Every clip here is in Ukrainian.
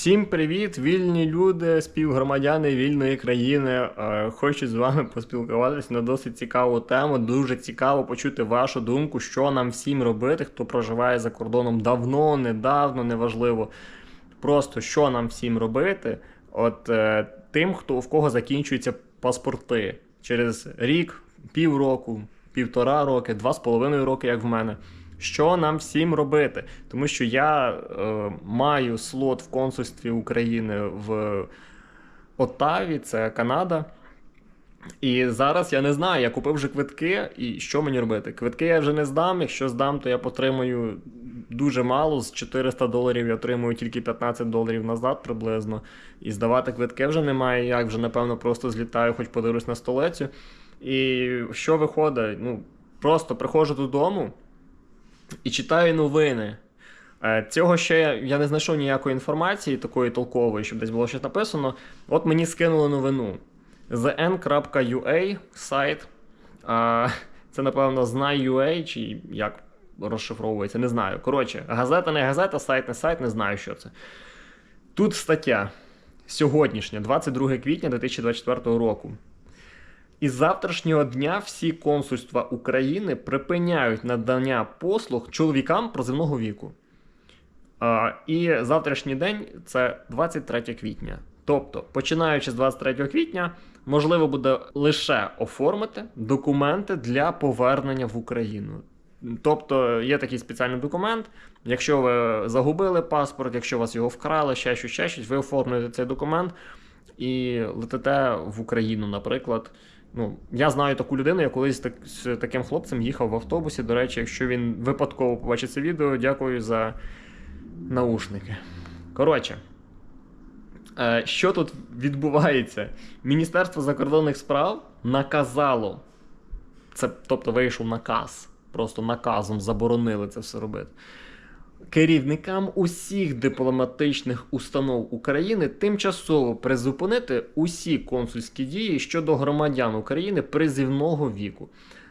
Всім привіт, вільні люди, співгромадяни вільної країни. Е, Хочу з вами поспілкуватися на досить цікаву тему. Дуже цікаво почути вашу думку, що нам всім робити, хто проживає за кордоном давно, недавно, неважливо. Просто що нам всім робити, от е, тим, хто в кого закінчуються паспорти через рік, півроку, півтора роки, два з половиною роки, як в мене. Що нам всім робити? Тому що я е, маю слот в консульстві України в Оттаві, це Канада. І зараз я не знаю, я купив вже квитки, і що мені робити? Квитки я вже не здам. Якщо здам, то я потримую дуже мало. З 400 доларів я отримую тільки 15 доларів назад приблизно. І здавати квитки вже немає як, вже напевно просто злітаю, хоч подивлюсь на столицю. І що виходить? Ну, просто приходжу додому і читаю новини. Е, Цього ще я не знайшов ніякої інформації, такої толкової, щоб десь було щось написано. От мені скинули новину. zn.ua сайт. Це, напевно, знай.ua, чи як розшифровується, не знаю. Коротше, газета не газета, сайт не сайт, не знаю, що це. Тут стаття сьогоднішня, 22 квітня 2024 року. Із завтрашнього дня всі консульства України припиняють надання послуг чоловікам проземного віку. І завтрашній день це 23 квітня. Тобто, починаючи з 23 квітня, можливо буде лише оформити документи для повернення в Україну. Тобто є такий спеціальний документ. Якщо ви загубили паспорт, якщо вас його вкрали, ще щось, ще щось, ви оформлюєте цей документ і летите в Україну, наприклад. Ну, я знаю таку людину, я колись так, з таким хлопцем їхав в автобусі. До речі, якщо він випадково побачить це відео, дякую за наушники. Коротше, е, що тут відбувається? Міністерство закордонних справ наказало, це, тобто вийшов наказ, просто наказом заборонили це все робити. Керівникам усіх дипломатичних установ України тимчасово призупинити усі консульські дії щодо громадян України призивного віку.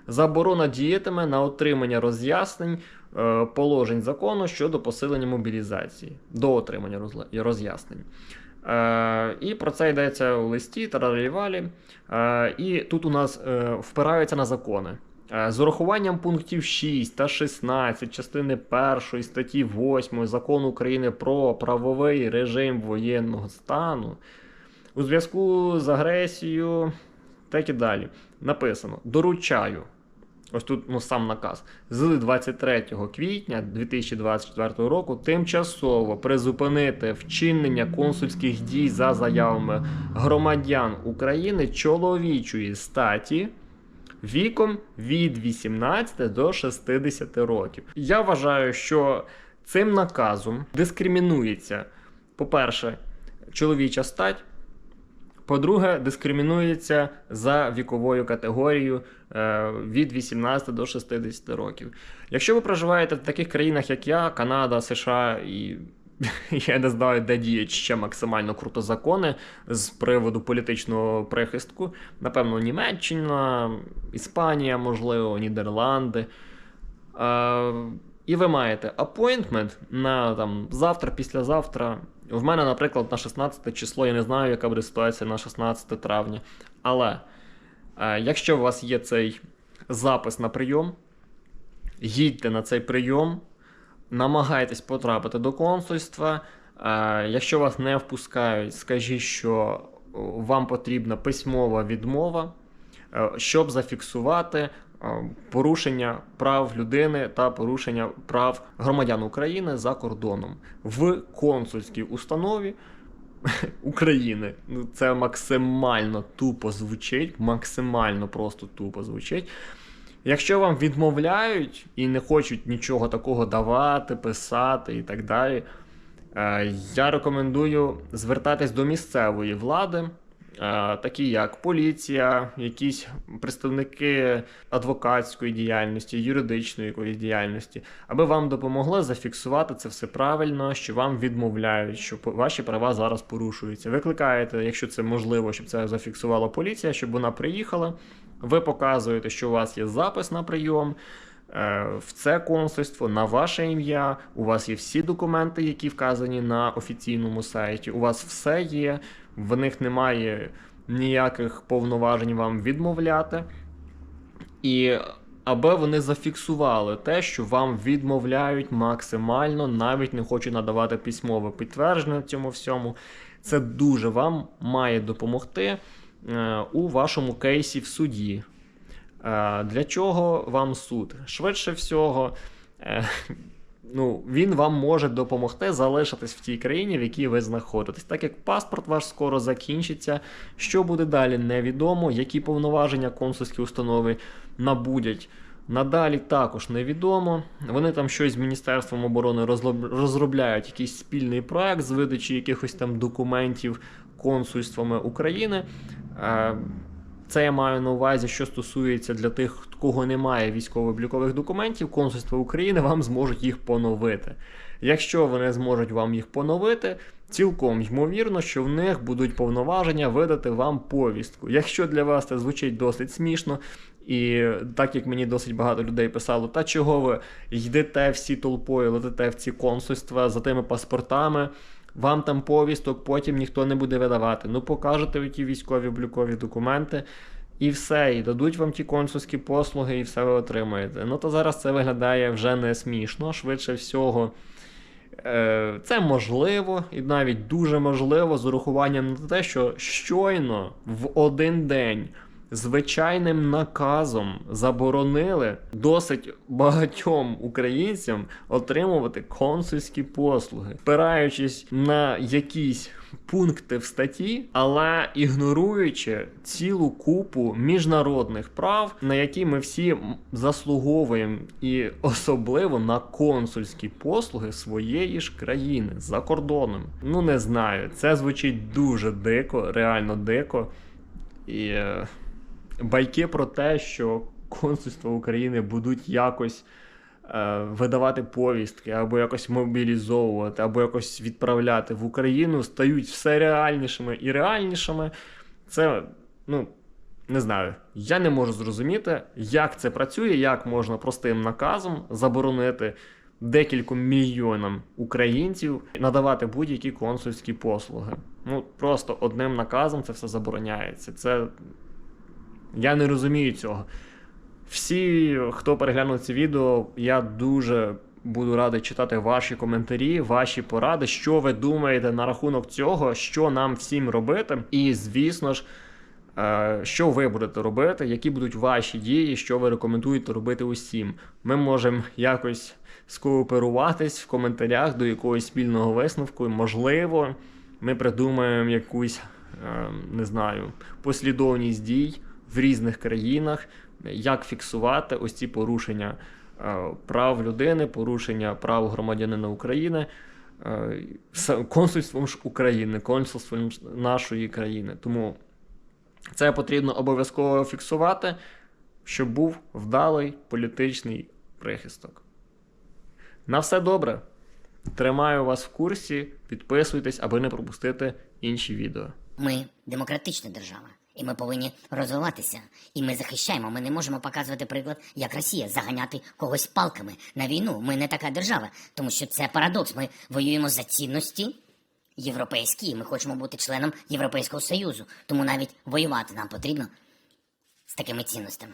Заборона діятиме на отримання роз'яснень е, положень закону щодо посилення мобілізації до отримання роз'яснень. Е, і про це йдеться у листі Тарарівалі. Е, і тут у нас впираються на закони. Е, З урахуванням пунктів 6 та 16 частини 1 статті 8 закону України про правовий режим воєнного стану у зв'язку з агресією, так і далі. Написано: доручаю. Ось тут ну, сам наказ. З 23 квітня 2024 року тимчасово призупинити вчинення консульських дій за заявами громадян України чоловічої статі віком від 18 до 60 років. Я вважаю, що цим наказом дискримінується, по-перше, чоловіча стать. По-друге, дискримінується за віковою категорією е, від 18 до 60 років. Якщо ви проживаєте в таких країнах, як я, Канада, США і я не знаю, де діють ще максимально круто закони з приводу політичного прихистку, напевно, Німеччина, Іспанія, можливо, Нідерланди. Е, і ви маєте апойнтмент на там завтра, післязавтра. В мене, наприклад, на 16 число, я не знаю, яка буде ситуація на 16 травня. Але е, якщо у вас є цей запис на прийом, їдьте на цей прийом, намагайтесь потрапити до консульства. Е, якщо вас не впускають, скажіть, що вам потрібна письмова відмова, е, щоб зафіксувати е, порушення прав людини та порушення прав громадян України за кордоном в консульській установі України. Ну, це максимально тупо звучить, максимально просто тупо звучить. Якщо вам відмовляють і не хочуть нічого такого давати, писати і так далі, е, я рекомендую звертатись до місцевої влади, е, такі як поліція, якісь представники адвокатської діяльності, юридичної якоїсь діяльності, аби вам допомогли зафіксувати це все правильно, що вам відмовляють, що ваші права зараз порушуються. Викликаєте, якщо це можливо, щоб це зафіксувала поліція, щоб вона приїхала. Ви показуєте, що у вас є запис на прийом. е, в це консульство на ваше ім'я. У вас є всі документи, які вказані на офіційному сайті. У вас все є, в них немає ніяких повноважень вам відмовляти. І аби вони зафіксували те, що вам відмовляють максимально, навіть не хочуть надавати письмове підтвердження цьому всьому. Це дуже вам має допомогти у вашому кейсі в суді. Е, Для чого вам суд? Швидше всього, е, ну, він вам може допомогти залишитись в тій країні, в якій ви знаходитесь. Так як паспорт ваш скоро закінчиться, що буде далі, невідомо, які повноваження консульські установи набудять. Надалі також невідомо. Вони там щось з Міністерством оборони розробляють якийсь спільний проект з видачі якихось там документів консульствами України. Е, Це я маю на увазі, що стосується для тих, кого немає військово-облікових документів, консульство України вам зможуть їх поновити. Якщо вони зможуть вам їх поновити, цілком ймовірно, що в них будуть повноваження видати вам повістку. Якщо для вас це звучить досить смішно, і так як мені досить багато людей писало, та чого ви йдете всі толпою, летите в ці консульства за тими паспортами, вам там повісток потім ніхто не буде видавати. Ну покажете ті військові облікові документи. І все, і дадуть вам ті консульські послуги, і все ви отримаєте. Ну то зараз це виглядає вже не смішно, швидше всього. Е, Це можливо, і навіть дуже можливо, з урахуванням на те, що щойно в один день звичайним наказом заборонили досить багатьом українцям отримувати консульські послуги, спираючись на якісь пункти в статті, але ігноруючи цілу купу міжнародних прав, на які ми всі заслуговуємо, і особливо на консульські послуги своєї ж країни за кордоном. Ну не знаю, це звучить дуже дико, реально дико. І е, байки про те, що консульства України будуть якось е, видавати повістки, або якось мобілізовувати, або якось відправляти в Україну, стають все реальнішими і реальнішими. Це, ну, не знаю, я не можу зрозуміти, як це працює, як можна простим наказом заборонити декільком мільйонам українців надавати будь-які консульські послуги. Ну, просто одним наказом це все забороняється. Це я не розумію цього. Всі, хто переглянув це відео, я дуже буду радий читати ваші коментарі, ваші поради, що ви думаєте на рахунок цього, що нам всім робити. І, звісно ж, е, що ви будете робити, які будуть ваші дії, що ви рекомендуєте робити усім. Ми можемо якось скооперуватись в коментарях до якогось спільного висновку. Можливо, ми придумаємо якусь, е, не знаю, послідовність дій в різних країнах, як фіксувати ось ці порушення е, прав людини, порушення прав громадянина України е, консульством ж України, консульством нашої країни. Тому це потрібно обов'язково фіксувати, щоб був вдалий політичний прихисток. На все добре. Тримаю вас в курсі, підписуйтесь, аби не пропустити інші відео. Ми демократична держава, і ми повинні розвиватися. І ми захищаємо. Ми не можемо показувати приклад, як Росія заганяти когось палками на війну. Ми не така держава, тому що це парадокс. Ми воюємо за цінності європейські. і Ми хочемо бути членом Європейського Союзу. Тому навіть воювати нам потрібно з такими цінностями.